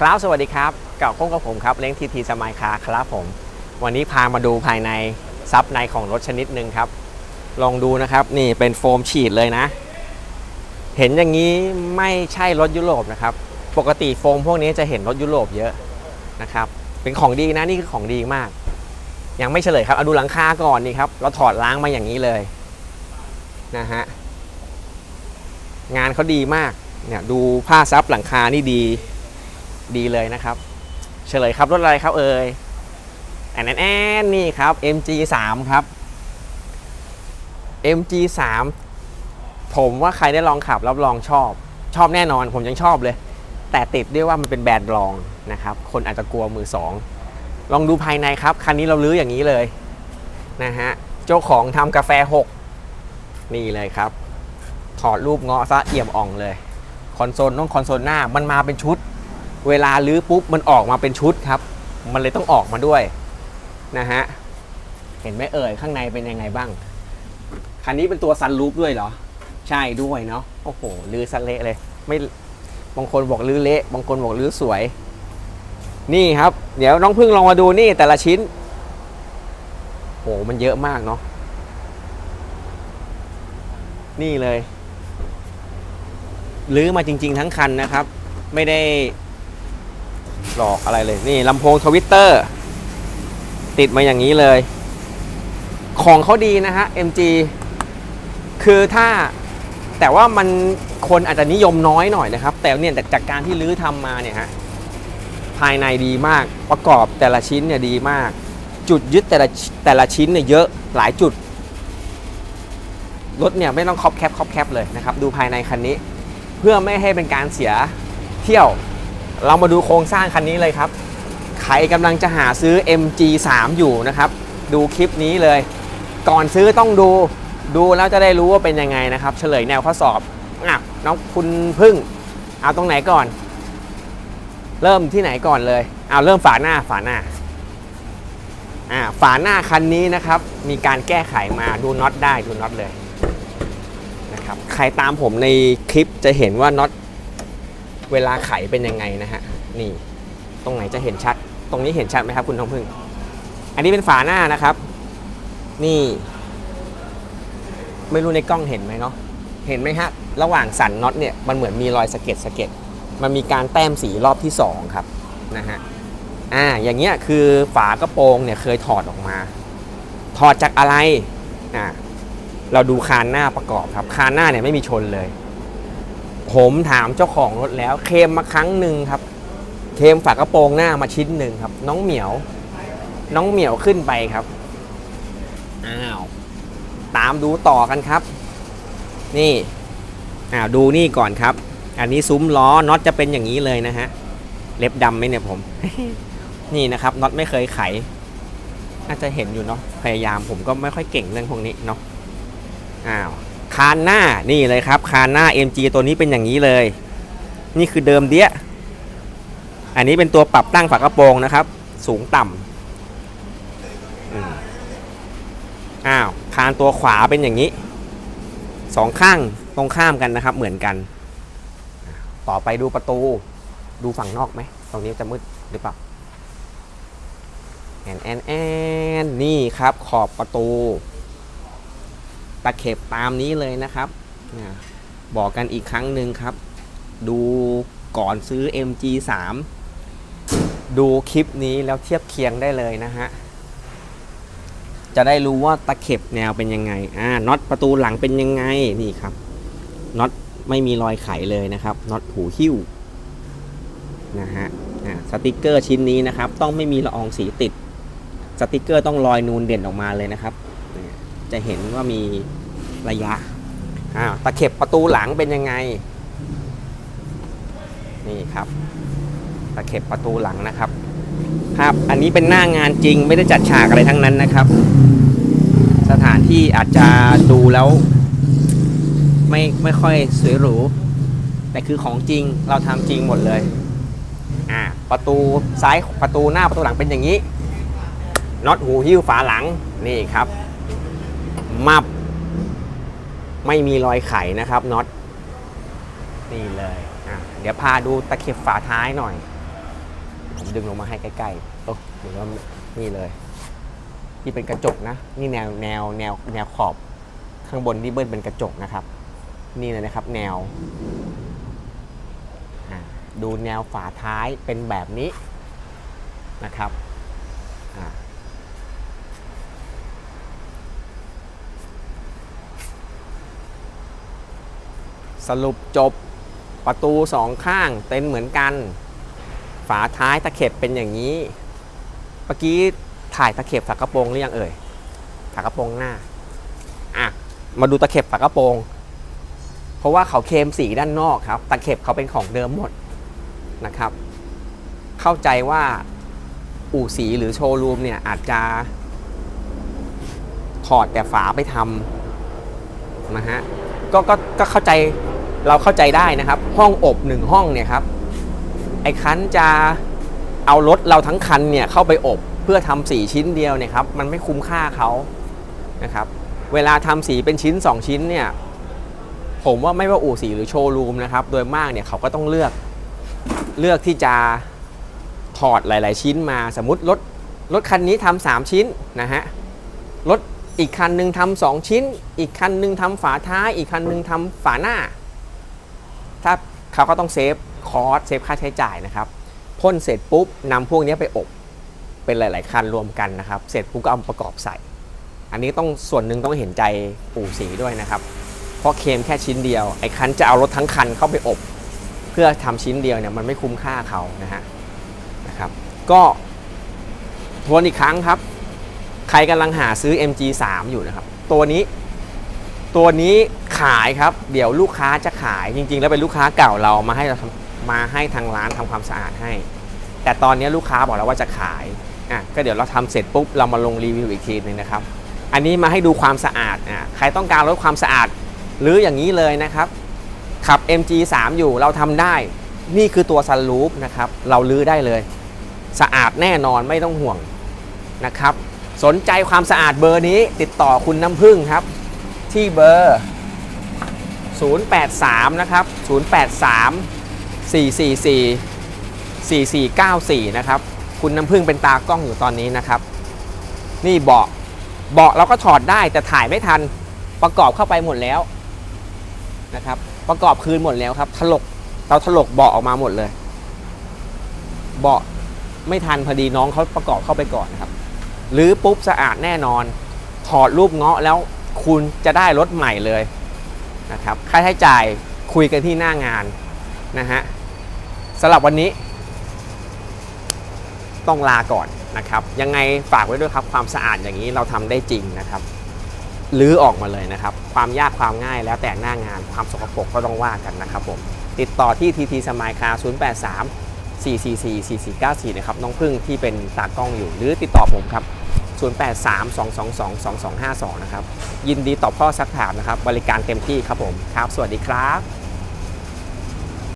ครับสวัสดีครับเก่าข้งกับผมครับ เล้งทีทีสมัยคาครับผม วันนี้พามาดูภายในซับในของรถชนิดหนึ่งครับ ลองดูนะครับนี่เป็นโฟมฉีดเลยนะ เห็นอย่างนี้ไม่ใช่รถยุโรปนะครับ ปกติโฟมพวกนี้จะเห็นรถยุโรปเยอะนะครับ เป็นของดีนะนี่คือของดีมาก ยังไม่เฉลยครับเอาดูหลังคาก่อนนี่ครับ เราถอดล้างมาอย่างนี้เลยนะฮะงานเขาดีมากเนี่ยดูผ้าซับหลังคานี่ดี ดีเลยนะครับ เฉลยครับรถอะไรครับเอ่ยแอนแอนแอนนี่ครับ MG3 ครับ MG3 ผมว่าใครได้ลองขับรับรองชอบ ชอบแน่นอนผมยังชอบเลย แต่ติดด้วยว่ามันเป็นแบรนด์รองนะครับ คนอาจจะกลัวมือสองลองดูภายในครับ คันนี้เราลื้ออย่างนี้เลยนะฮะเจ้าของทำกาแฟ6นี่เลยครับ ถอดรูปเงาะซะเอี่ยมอ่องเลย คอนโซลต้องคอนโซลหน้ามันมาเป็นชุด เวลาลื้อปุ๊บมันออกมาเป็นชุดครับ มันเลยต้องออกมาด้วยนะฮะเห็นไหมเอ่ยข้างในเป็นยังไงบ้าง คันนี้เป็นตัวซันรูปด้วยเหรอ ใช่ด้วยเนาะโอ้โหลื้อซันเละเลย ไม่บางคนบอกลื้อเละบางคนบอกลื้อสวย นี่ครับ เดี๋ยวน้องพึ่งลองมาดูนี่แต่ละชิ้นโหมันเยอะมากเนาะนี่เลยลื้อมาจริง ๆ ทั้งคันนะครับ ไม่ได้ หลอกอะไรเลยนี่ลำโพงทวิตเตอร์ติดมาอย่างนี้เลย ของเขาดีนะฮะ MG คือถ้าแต่ว่ามันคนอาจจะนิยมน้อยหน่อยนะครับ แต่เนี่ยจากการที่ลื้อทำมาเนี่ยฮะภายในดีมากประกอบแต่ละชิ้นเนี่ยดีมาก จุดยึดแต่ละแต่ละชิ้นเนี่ยเยอะหลายจุดรถเนี่ยไม่ต้องคอบแคปคอบแคปเลยนะครับ ดูภายในคันนี้ เพื่อไม่ให้เป็นการเสียเที่ยว เรามาดูโครงสร้างคันนี้เลยครับ ใครกำลังจะหาซื้อ MG3 อยู่นะครับ ดูคลิปนี้เลย ก่อนซื้อต้องดูดูแล้วจะได้รู้ว่าเป็นยังไงนะครับ เฉลยแนวข้อสอบอะน้องคุณพึ่ง เอาตรงไหนก่อน เริ่มที่ไหนก่อนเลยเอาเริ่มฝาหน้าฝาหน้าอ่าฝาหน้าคันนี้นะครับ มีการแก้ไขมาดูน็อตได้ดูน็อตเลยนะครับ ใครตามผมในคลิปจะเห็นว่าน็อต เวลาไขเป็นยังไงนะฮะนี่ตรงไหนจะเห็นชัด ตรงนี้เห็นชัดไหมครับคุณทองพึ่ง อันนี้เป็นฝาหน้านะครับ นี่ ไม่รู้ในกล้องเห็นไหมเนาะเห็นไหมฮะระหว่างสันน็อตเนี่ยมันเหมือนมีรอยสะเก็ดสะเก็ดมันมีการแต้มสีรอบที่สองครับนะฮะอ่าอย่างเงี้ยคือฝากระโปรงเนี่ยเคยถอดออกมา ถอดจากอะไรอ่าเราดูคานหน้าประกอบครับคานหน้าเนี่ยไม่มีชนเลย ผมถามเจ้าของรถแล้วเคมมาครั้งหนึ่งครับ เคมฝากระโปรงหน้ามาชิ้นหนึ่งครับ น้องเหมียว น้องเหมียวขึ้นไปครับอ้าวตามดูต่อกันครับ นี่อ้าวดูนี่ก่อนครับ อันนี้ซุ้มล้อน็อตจะเป็นอย่างนี้เลยนะฮะเล็บดำไหมเนี่ยผม นี่นะครับน็อตไม่เคยไขน่าจะเห็นอยู่เนาะพยายามผมก็ไม่ค่อยเก่งเรื่องพวกนี้เนาะอ้าว คานหน้านี่เลยครับคานหน้า MG ตัวนี้เป็นอย่างนี้เลย นี่คือเดิมเดี้ย อันนี้เป็นตัวปรับตั้งฝากระโปรงนะครับ สูงต่ำอ้าวคานตัวขวาเป็นอย่างนี้สองข้างตรงข้ามกันนะครับ เหมือนกัน ต่อไปดูประตูดูฝั่งนอกไหมตรงนี้จะมืดหรือเปล่าแอนแอนแอนนี่ครับขอบประตู ตะเข็บตามนี้เลยนะครับ บอกกันอีกครั้งหนึ่งครับ ดูก่อนซื้อ MG3 ดูคลิปนี้แล้วเทียบเคียงได้เลยนะฮะ จะได้รู้ว่าตะเข็บแนวเป็นยังไง อ่า น็อตประตูหลังเป็นยังไง นี่ครับ น็อตไม่มีรอยไขเลยนะครับ น็อตหูหิ้ว นะฮะสติกเกอร์ชิ้นนี้นะครับ ต้องไม่มีละอองสีติด สติกเกอร์ต้องลอยนูนเด่นออกมาเลยนะครับ จะเห็นว่ามีระยะอ่าตะเข็บประตูหลังเป็นยังไง นี่ครับ ตะเข็บประตูหลังนะครับ ครับ อันนี้เป็นหน้างานจริงไม่ได้จัดฉากอะไรทั้งนั้นนะครับ สถานที่อาจจะดูแล้ว ไม่ไม่ค่อยสวยหรูแต่คือของจริงเราทำจริงหมดเลย อ่า ประตูซ้ายประตูหน้าประตูหลังเป็นอย่างนี้น็อตหูหิ้วฝาหลังนี่ครับ มับ ไม่มีรอยไขนะครับน็อตนี่เลยอะเดี๋ยวพาดูตะเข็บฝาท้ายหน่อย ผมดึงลงมาให้ใกล้ๆโอ้หรือว่านี่เลย ที่เป็นกระจกนะ นี่แนวแนวแนวแนวขอบข้างบนที่เบิ้ลเป็นกระจกนะครับ นี่เลยนะครับ แนว ดูแนวฝาท้ายเป็นแบบนี้นะครับ สรุปจบประตูสองข้างเต็นเหมือนกัน ฝาท้ายตะเข็บเป็นอย่างนี้เมื่อกี้ถ่ายตะเข็บฝากระโปรงหรือยังเอ่ยฝากระโปรงหน้าอะมาดูตะเข็บฝากระโปรง เพราะว่าเขาเคลมสีด้านนอกครับ ตะเข็บเขาเป็นของเดิมหมดนะครับ เข้าใจว่าอู่สีหรือโชว์รูมเนี่ยอาจจะถอดแต่ฝาไปทำนะฮะก็ก็ก็เข้าใจ เราเข้าใจได้นะครับ ห้องอบหนึ่งห้องเนี่ยครับไอ้คันจะเอารถเราทั้งคันเนี่ยเข้าไปอบเพื่อทำสีชิ้นเดียวเนี่ยครับมันไม่คุ้มค่าเขานะครับเวลาทำสีเป็นชิ้น 2 ชิ้นเนี่ยผมว่าไม่ว่าอู่สีหรือโชว์รูมนะครับโดยมากเนี่ยเขาก็ต้องเลือกเลือกที่จะถอดหลาย ๆ ชิ้นมาสมมติรถรถคันนี้ทำสามชิ้นนะฮะรถอีกคันหนึ่งทำสองชิ้น อีกคันหนึ่งทำฝาท้าย อีกคันหนึ่งทำฝาหน้า ถ้าเขาก็ต้องเซฟคอร์สเซฟค่าใช้จ่ายนะครับพ่นเสร็จปุ๊บนำพวกนี้ไปอบเป็นหลาย ๆ คันรวมกันนะครับ เสร็จปุ๊บก็เอาประกอบใส่ อันนี้ต้องส่วนหนึ่งต้องเห็นใจปู่สีด้วยนะครับ เพราะเคมแค่ชิ้นเดียว ไอ้คันจะเอารถทั้งคันเข้าไปอบ เพื่อทำชิ้นเดียวเนี่ยมันไม่คุ้มค่าเขานะฮะนะครับ ก็ทวนอีกครั้งครับ ใครกำลังหาซื้อ MG3 อยู่นะครับ ตัวนี้ ตัวนี้ขายครับ เดี๋ยวลูกค้าจะขายจริง ๆ แล้วเป็นลูกค้าเก่าเรามาให้เรามาให้ทางร้านทำความสะอาดให้ แต่ตอนนี้ลูกค้าบอกแล้วว่าจะขายอะก็เดี๋ยวเราทำเสร็จปุ๊บเรามาลงรีวิวอีกทีหนึงนะครับ อันนี้มาให้ดูความสะอาดอะใครต้องการลดความสะอาดหรืออย่างนี้เลยนะครับ ขับ MG3 อยู่เราทำได้นี่คือตัวซันรูฟนะครับ เราลื้อได้เลย สะอาดแน่นอนไม่ต้องห่วงนะครับ สนใจความสะอาดเบอร์นี้ติดต่อคุณน้ำพึ่งครับ ที่เบอร์ 083 นะครับ 083 444 4494 นะครับ คุณน้ำพึ่งเป็นตากล้องอยู่ตอนนี้นะครับ นี่เบาะเบาะเราก็ถอดได้แต่ถ่ายไม่ทันประกอบเข้าไปหมดแล้วนะครับ ประกอบคืนหมดแล้วครับถลกเราถลกเบาะออกมาหมดเลย เบาะไม่ทันพอดีน้องเขาประกอบเข้าไปก่อนนะครับหรือปุ๊บสะอาดแน่นอน ถอดรูปเงาะแล้ว คุณจะได้รถใหม่เลยนะครับค่าใช้จ่ายคุยกันที่หน้างานนะฮะสำหรับวันนี้ ต้องลาก่อนนะครับ ยังไงฝากไว้ด้วยครับความสะอาดอย่างนี้เราทำได้จริงนะครับลื้อออกมาเลยนะครับ ความยากความง่ายแล้วแต่หน้างานความสกปรกก็ต้องว่ากันนะครับผม ติดต่อที่ TT สมายคา083 444 4494 นะครับ น้องพึ่งที่เป็นตากล้องอยู่ หรือติดต่อผมครับ 083 222 2252 นะครับ ยินดีตอบข้อสักถามนะครับ บริการเต็มที่ครับผม ครับ สวัสดีครับ